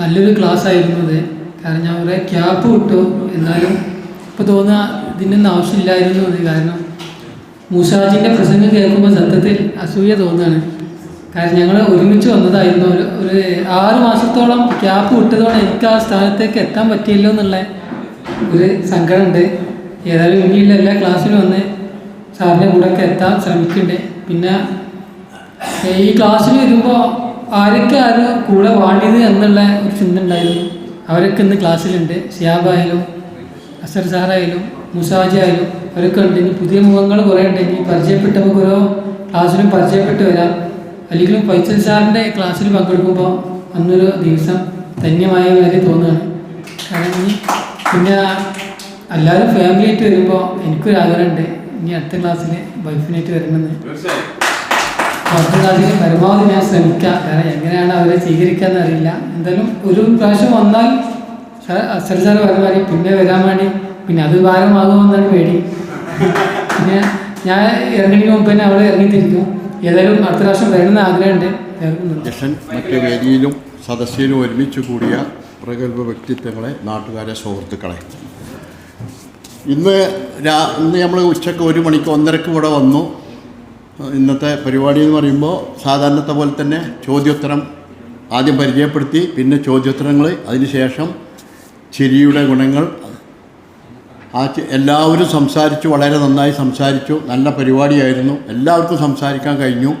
നല്ലൊരു ക്ലാസ് ആയിരുന്നു അത്. കാരണം ഞാൻ കുറേ ക്യാപ്പ് വിട്ടു എന്നാലും ഇപ്പോൾ തോന്നുക ഇതിനൊന്നും ആവശ്യമില്ലായിരുന്നു അത്. കാരണം മൂസാജിന്റെ പ്രസംഗം കേൾക്കുമ്പോൾ സത്യത്തിൽ അസൂയ തോന്നുകയാണ്. കാരണം ഞങ്ങൾ ഒരുമിച്ച് വന്നതായിരുന്നു. ഒരു ഒരു ആറ് മാസത്തോളം ക്യാപ്പ് വിട്ടതോടെ എനിക്ക് ആ സ്ഥാനത്തേക്ക് എത്താൻ പറ്റിയല്ലോ എന്നുള്ള ഒരു സങ്കടമുണ്ട്. ഏതായാലും ഇനിയുള്ള എല്ലാ ക്ലാസ്സിലും വന്ന് സാറിന്റെ കൂടെ ഒക്കെ എത്താൻ ശ്രമിക്കുന്നുണ്ട്. പിന്നെ ഈ ക്ലാസ്സിൽ വരുമ്പോൾ ആരൊക്കെ ആര് കൂടെ വാണ്ടിയത് എന്നുള്ള ഒരു ചിന്ത ഉണ്ടായിരുന്നു. അവരൊക്കെ ഇന്ന് ക്ലാസ്സിലുണ്ട്. ഷിയാബായാലും അസർ സാറായാലും മുസാജി ആയാലും അവരൊക്കെ ഉണ്ട്. ഇനി പുതിയ മുഖങ്ങൾ കുറേ ഉണ്ട്. ഇനി പരിചയപ്പെട്ടപ്പോൾ ഓരോ ക്ലാസ്സിലും പരിചയപ്പെട്ട് വരാം. അല്ലെങ്കിലും ഫൈസൽ സാറിന്റെ ക്ലാസ്സിൽ പങ്കെടുക്കുമ്പോൾ അന്നൊരു ദിവസം ധന്യമായ കാര്യം തോന്നുകയാണ്. കാരണം ഇനി പിന്നെ എല്ലാവരും ഫാമിലി ആയിട്ട് വരുമ്പോൾ എനിക്കൊരു ആഗ്രഹമുണ്ട്. ഇനി അടുത്ത ക്ലാസ്സിൽ വൈഫിനായിട്ട് വരണമെന്ന്. ക്ലാസ്സിൽ പരമാവധി ഞാൻ ശ്രമിക്കാം കാരണം എങ്ങനെയാണ് അവരെ സ്വീകരിക്കാന്ന് അറിയില്ല എന്തായാലും ഒരു പ്രാവശ്യം വന്നാൽ അസർ സാർ പറഞ്ഞ പിന്നെ വരാൻ വേണ്ടി പിന്നെ അത് ഭാരമാകുമെന്നാണ് പേടി. പിന്നെ ഞാൻ ഇറങ്ങിയ മുമ്പ് തന്നെ അവിടെ ഇറങ്ങിത്തിരിക്കും. ഏതായാലും അടുത്ത പ്രാവശ്യം വരണമെന്ന് ആഗ്രഹമുണ്ട്. മറ്റ് വേദിയിലും സദസ്സിലും ഒരുമിച്ച് കൂടിയ പ്രഗത്ഭ വ്യക്തിത്വങ്ങളെ നാട്ടുകാരെ സുഹൃത്തുക്കളെ. ഇന്ന് രാ ഇന്ന് നമ്മൾ ഉച്ചയ്ക്ക് ഒരു മണിക്ക് ഒന്നരക്ക് ഇവിടെ വന്നു. ഇന്നത്തെ പരിപാടി എന്ന് പറയുമ്പോൾ സാധാരണത്തെ പോലെ തന്നെ ചോദ്യോത്തരം ആദ്യം പരിചയപ്പെടുത്തി പിന്നെ ചോദ്യോത്തരങ്ങൾ അതിനുശേഷം ചിരിയുടെ ഗുണങ്ങൾ. ആ എല്ലാവരും സംസാരിച്ചു വളരെ നന്നായി സംസാരിച്ചു. നല്ല പരിപാടിയായിരുന്നു. എല്ലാവർക്കും സംസാരിക്കാൻ കഴിഞ്ഞു.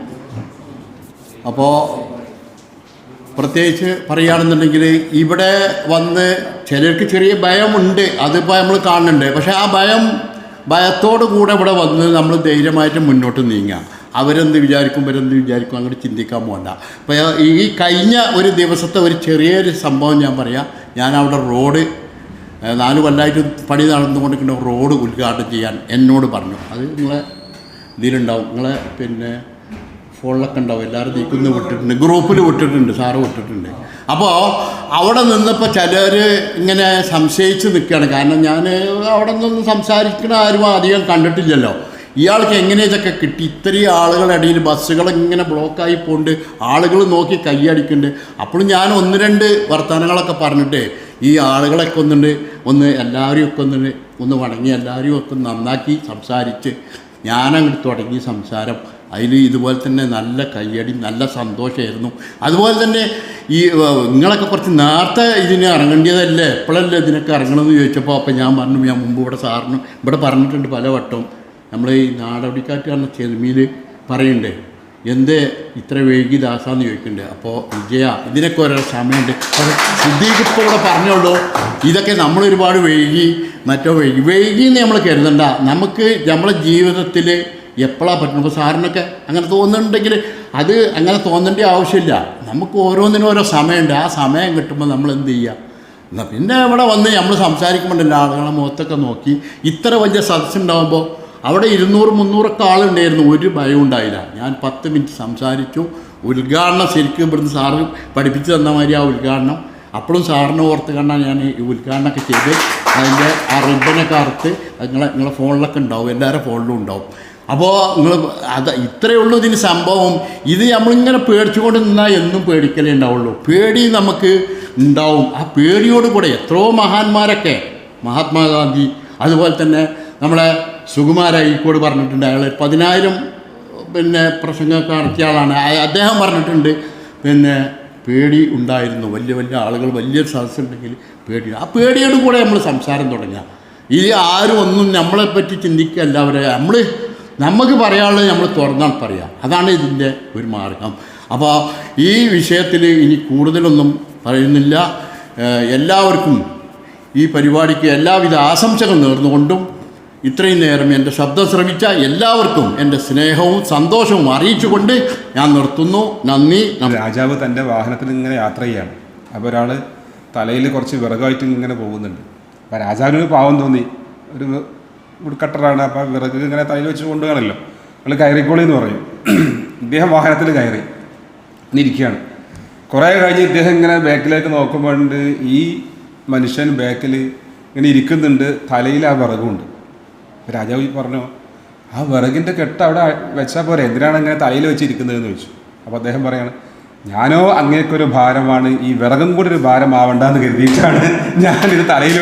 അപ്പോൾ പ്രത്യേകിച്ച് പറയുകയാണെന്നുണ്ടെങ്കിൽ ഇവിടെ വന്ന് ചിലർക്ക് ചെറിയ ഭയമുണ്ട്. അതിപ്പോൾ നമ്മൾ കാണുന്നുണ്ട്. പക്ഷേ ആ ഭയം ഭയത്തോടു കൂടെ ഇവിടെ വന്ന് നമ്മൾ ധൈര്യമായിട്ട് മുന്നോട്ട് നീങ്ങാം. അവരെന്ത് വിചാരിക്കും ഇവരെന്ത് വിചാരിക്കും അങ്ങോട്ട് ചിന്തിക്കാൻ പോകണ്ട അപ്പോൾ ഈ കഴിഞ്ഞ ഒരു ദിവസത്തെ ഒരു ചെറിയൊരു സംഭവം ഞാൻ പറയാം. ഞാൻ അവിടെ റോഡ് നാല് കൊല്ലമായിട്ട് പണി നടന്നുകൊണ്ടിരിക്കുന്ന റോഡ് ഉദ്ഘാടനം ചെയ്യാൻ എന്നോട് പറഞ്ഞു. അത് നിങ്ങളെ ഇതിലുണ്ടാവും. നിങ്ങളെ പിന്നെ ഫോണിലൊക്കെ ഉണ്ടാവും. എല്ലാവരും നീക്കുന്നു വിട്ടിട്ടുണ്ട്. ഗ്രൂപ്പിൽ വിട്ടിട്ടുണ്ട്. സാറ് വിട്ടിട്ടുണ്ട്. അപ്പോൾ അവിടെ നിന്നപ്പോൾ ചിലർ ഇങ്ങനെ സംശയിച്ച് നിൽക്കുകയാണ് കാരണം ഞാൻ അവിടെ നിന്നൊന്നും സംസാരിക്കുന്ന ആരും അധികം കണ്ടിട്ടില്ലല്ലോ. ഇയാൾക്ക് എങ്ങനെ ഇതൊക്കെ കിട്ടി? ഇത്രയും ആളുകളുടെ ഇടയിൽ ബസ്സുകൾ ഇങ്ങനെ ബ്ലോക്കായി പോകുന്നുണ്ട് ആളുകൾ നോക്കി കൈയടിക്കുന്നുണ്ട് അപ്പോഴും ഞാൻ ഒന്ന് രണ്ട് വർത്തമാനങ്ങളൊക്കെ പറഞ്ഞിട്ട് ഈ ആളുകളൊക്കെ ഒന്നുണ്ട്. ഒന്ന് എല്ലാവരെയും ഒക്കെ ഒന്ന് ഒന്ന് വണങ്ങി എല്ലാവരെയും ഒക്കെ നന്നാക്കി സംസാരിച്ച് ഞാനങ്ങോട്ട് തുടങ്ങി സംസാരം. അതിൽ ഇതുപോലെ തന്നെ നല്ല കയ്യടി നല്ല സന്തോഷമായിരുന്നു അതുപോലെ തന്നെ ഈ നിങ്ങളൊക്കെ കുറച്ച് നേരത്തെ ഇതിന് ഇറങ്ങേണ്ടതല്ലേ? എപ്പോഴല്ലേ ഇതിനൊക്കെ ഇറങ്ങണമെന്ന് ചോദിച്ചപ്പോൾ അപ്പോൾ ഞാൻ പറഞ്ഞു ഞാൻ മുമ്പ് ഇവിടെ സാറിന് ഇവിടെ പറഞ്ഞിട്ടുണ്ട് പല വട്ടവും നമ്മൾ ഈ നാടോടിക്കാറ്റ് പറഞ്ഞ ചെറുമിയിൽ പറയണ്ടേ? എന്തേ ഇത്ര വൈകി ദാസാന്ന് ചോദിക്കുന്നുണ്ട് അപ്പോൾ വിജയ ഇതിനൊക്കെ ഓരോ സമയമുണ്ട്. സിദ്ദീഖ് ഇപ്പോൾ ഇവിടെ പറഞ്ഞോളൂ ഇതൊക്കെ നമ്മൾ ഒരുപാട് വൈകി മറ്റോ വൈകി വൈകി എന്ന് നമ്മൾ കരുതണ്ട. നമുക്ക് നമ്മളെ ജീവിതത്തിൽ എപ്പോഴാണ് പറ്റുന്നത് ഇപ്പോൾ സാറിനൊക്കെ അങ്ങനെ തോന്നുന്നുണ്ടെങ്കിൽ അത് അങ്ങനെ തോന്നേണ്ട ആവശ്യമില്ല. നമുക്ക് ഓരോന്നിനും ഓരോ സമയമുണ്ട്. ആ സമയം കിട്ടുമ്പോൾ നമ്മൾ എന്ത് ചെയ്യുക എന്നാൽ പിന്നെ ഇവിടെ വന്ന് നമ്മൾ സംസാരിക്കുമ്പോഴല്ല ആളുകളെ മുഖത്തൊക്കെ നോക്കി. ഇത്ര വലിയ സദസ്സുണ്ടാകുമ്പോൾ അവിടെ ഇരുന്നൂറ് മുന്നൂറൊക്കെ ആളുണ്ടായിരുന്നു. ഒരു ഭയം ഉണ്ടായില്ല. ഞാൻ പത്ത് മിനിറ്റ് സംസാരിച്ചു. ഉദ്ഘാടനം ശരിക്കും ഇവിടുന്ന് സാറ് പഠിപ്പിച്ചു തന്ന മാതിരി ആ ഉദ്ഘാടനം. അപ്പോഴും സാറിനെ ഓർത്ത് കണ്ടാൽ ഞാൻ ഈ ഉദ്ഘാടനമൊക്കെ ചെയ്ത് അതിന്റെ ആ റിബനൊക്കെ അറുത്ത് നിങ്ങളെ നിങ്ങളെ ഫോണിലൊക്കെ ഉണ്ടാവും. എല്ലാവരുടെ ഫോണിലും ഉണ്ടാവും. അപ്പോൾ നിങ്ങൾ അത് ഇത്രയേ ഉള്ളൂ ഇതിന് സംഭവം. ഇത് നമ്മളിങ്ങനെ പേടിച്ചുകൊണ്ട് നിന്നാൽ എന്നും പേടിക്കലേ ഉണ്ടാവുള്ളൂ. പേടി നമുക്ക് ഉണ്ടാവും. ആ പേടിയോട് കൂടെ എത്രയോ മഹാന്മാരൊക്കെ മഹാത്മാഗാന്ധി അതുപോലെ തന്നെ നമ്മളെ സുകുമാര ഈക്കോട് പറഞ്ഞിട്ടുണ്ട്. അയാൾ പതിനായിരം പിന്നെ പ്രസംഗമൊക്കെ നടത്തിയ ആളാണ്. അദ്ദേഹം പറഞ്ഞിട്ടുണ്ട് പിന്നെ പേടി ഉണ്ടായിരുന്നു. വലിയ വലിയ ആളുകൾ വലിയൊരു സദസ്സുണ്ടെങ്കിൽ പേടി. ആ പേടിയോട് കൂടെ നമ്മൾ സംസാരം തുടങ്ങുക ഈ ആരും ഒന്നും നമ്മളെപ്പറ്റി ചിന്തിക്കുക അവരെ. നമ്മൾ നമുക്ക് പറയാനുള്ളത് നമ്മൾ തുറന്നാൽ പറയാം. അതാണ് ഇതിന്റെ ഒരു മാർഗം. അപ്പോൾ ഈ വിഷയത്തിൽ ഇനി കൂടുതലൊന്നും പറയുന്നില്ല. എല്ലാവർക്കും ഈ പരിപാടിക്ക് എല്ലാവിധ ആശംസകൾ നേർന്നുകൊണ്ടും ഇത്രയും നേരം എന്റെ ശബ്ദം ശ്രമിച്ച എല്ലാവർക്കും എന്റെ സ്നേഹവും സന്തോഷവും അറിയിച്ചുകൊണ്ട് ഞാൻ നിർത്തുന്നു. നന്ദി രാജാവ് തന്റെ വാഹനത്തിൽ ഇങ്ങനെ യാത്ര ചെയ്യാണ്. അപ്പോൾ ഒരാൾ തലയിൽ കുറച്ച് വിറകായിട്ട് ഇങ്ങനെ പോകുന്നുണ്ട്. അപ്പോൾ രാജാവിന് പാവം തോന്നി. ഒരു ഉടുക്കട്ടറാണ് അപ്പോൾ വിറക് ഇങ്ങനെ തലയിൽ വെച്ച് കൊണ്ടുപോകണമല്ലോ അയാൾ കയറിക്കോളി എന്ന് പറയും. ഇദ്ദേഹം വാഹനത്തിൽ കയറി. ഇരിക്കുകയാണ്. കുറേ കഴിഞ്ഞ് ഇദ്ദേഹം ഇങ്ങനെ ബാക്കിലേക്ക് നോക്കുമ്പോണ്ട് ഈ മനുഷ്യൻ ബാക്കിൽ ഇങ്ങനെ ഇരിക്കുന്നുണ്ട്. തലയിൽ ആ വിറകുണ്ട്. രാജാവ് പറഞ്ഞു ആ വിറകിന്റെ കെട്ട് അവിടെ വെച്ചാൽ പോരെ. എന്തിനാണ് ഇങ്ങനെ തലയിൽ വെച്ചിരിക്കുന്നതെന്ന് ചോദിച്ചു. അപ്പോൾ അദ്ദേഹം പറയാണ് ഞാനോ അങ്ങേക്കൊരു ഭാരമാണ്. ഈ വിറകും കൂടി ഒരു ഭാരമാവണ്ടെന്ന് കരുതിയിട്ടാണ് ഞാനിത് തലയിൽ